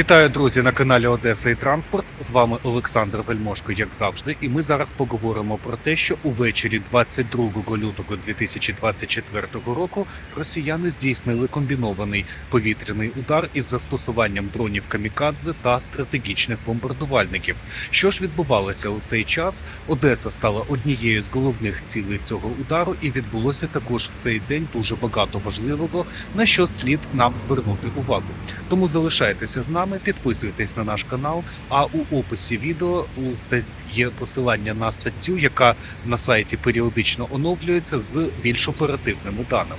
Вітаю, друзі, на каналі Одеса і Транспорт. З вами Олександр Вельмошко, як завжди. І ми зараз поговоримо про те, що увечері 22 лютого 2024 року росіяни здійснили комбінований повітряний удар із застосуванням дронів камікадзе та стратегічних бомбардувальників. Що ж відбувалося у цей час? Одеса стала однією з головних цілей цього удару, і відбулося також в цей день дуже багато важливого, на що слід нам звернути увагу. Тому залишайтеся з нами, підписуйтесь на наш канал. А у описі відео у ста- є посилання на статтю, яка на сайті періодично оновлюється з більш оперативними даними.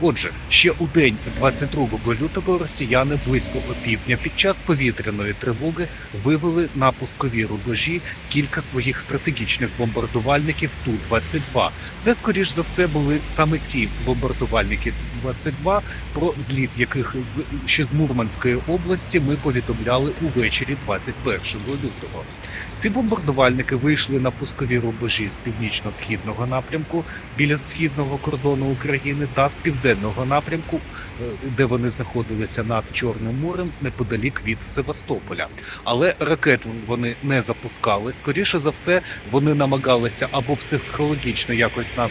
Отже, ще у день 22 лютого росіяни близько опівдня під час повітряної тривоги вивели на пускові рубежі кілька своїх стратегічних бомбардувальників Ту-22. Це, скоріш за все, були саме ті бомбардувальники Ту-22, про зліт яких з ще з Мурманської області ми повідомляли увечері 21 лютого. Ці бомбардувальники вийшли на пускові рубежі з північно-східного напрямку біля східного кордону України та з південного напрямку, е, де вони знаходилися над Чорним морем неподалік від Севастополя. Але ракет вони не запускали. Скоріше за все, вони намагалися або психологічно якось нас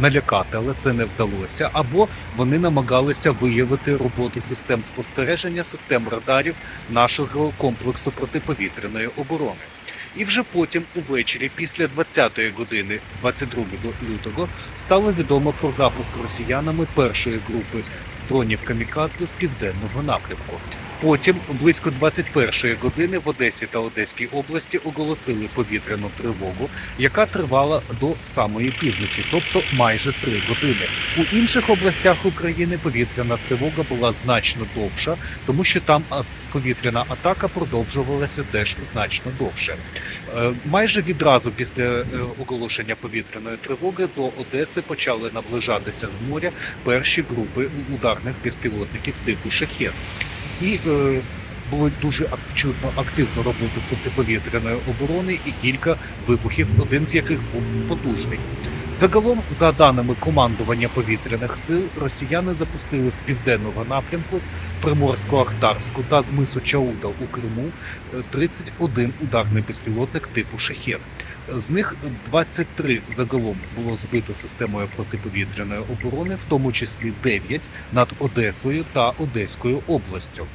налякати, але це не вдалося, або вони намагалися виявити роботу систем спостереження, систем радарів нашого комплексу протиповітряної оборони. І вже потім, увечері, після 20-ї години 22 лютого, стало відомо про запуск росіянами першої групи дронів камікадзе з південного напрямку. Потім, близько 21-ї години, в Одесі та Одеській області оголосили повітряну тривогу, яка тривала до самої півночі, тобто майже три години. У інших областях України повітряна тривога була значно довша, тому що там повітряна атака продовжувалася теж значно довше. Е, Майже відразу після е, оголошення повітряної тривоги до Одеси почали наближатися з моря перші групи ударних безпілотників типу шахет. І е, було дуже активно, активно роботи протиповітряної оборони і кілька вибухів, один з яких був потужний. Загалом, за даними командування повітряних сил, росіяни запустили з південного напрямку з Приморсько-Ахтарську та з мису Чауда у Криму е, 31 ударний безпілотник типу шахет. З них 23 загалом було збито системою протиповітряної оборони, в тому числі 9 над Одесою та Одеською областю.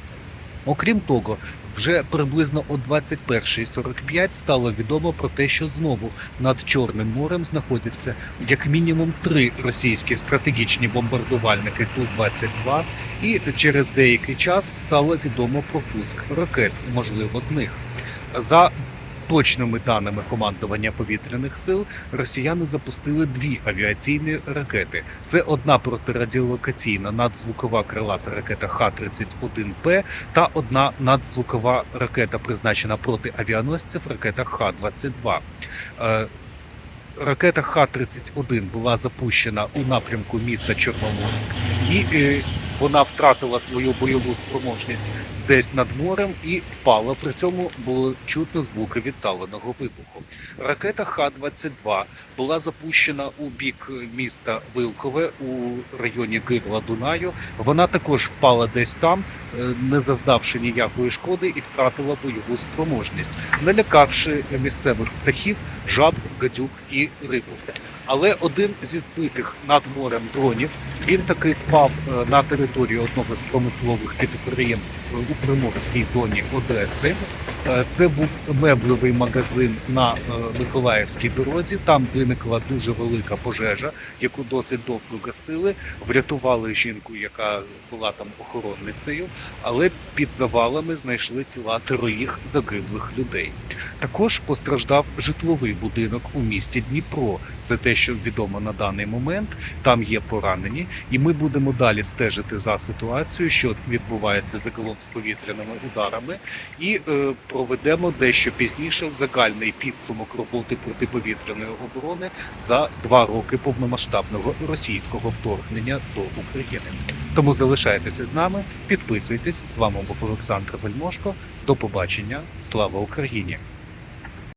Окрім того, вже приблизно о 21.45 стало відомо про те, що знову над Чорним морем знаходяться як мінімум три російські стратегічні бомбардувальники Ту-22, і через деякий час стало відомо про пуск ракет, можливо, з них. За точними даними командування повітряних сил, росіяни запустили дві авіаційні ракети. Це одна протирадіолокаційна надзвукова крилата ракета Х-31П та одна надзвукова ракета, призначена проти авіаносців, ракета Х-22. Е, Ракета Х-31 була запущена у напрямку міста Чорноморськ, і е, вона втратила свою бойову спроможність десь над морем і впала. При цьому було чутно звуки віддаленого вибуху. Ракета Х-22 була запущена у бік міста Вилкове у районі Гирла Дунаю. Вона також впала десь там, е, не завдавши ніякої шкоди і втратила бойову спроможність, налякавши місцевих птахів, жаб, гадюк і рибу. Але один зі збитих над морем дронів він таки впав е, на територію одного з промислових підприємств у приморській зоні Одеси. Е, Це був меблевий магазин на е, Миколаївській дорозі. Там виникла дуже велика пожежа, яку досить довго гасили. Врятували жінку, яка була там охоронницею, але під завалами знайшли тіла троїх загиблих людей. Також постраждав житловий будинок у місті Дніпро. Це те, що відомо на даний момент. Там є поранені, і ми будемо далі стежити за ситуацією, що відбувається загалом з повітряними ударами, і е, проведемо дещо пізніше загальний підсумок роботи протиповітряної оборони за два роки повномасштабного російського вторгнення до України. Тому залишайтеся з нами, підписуйтесь. З вами був Олександр Вельмошко. До побачення. Слава Україні!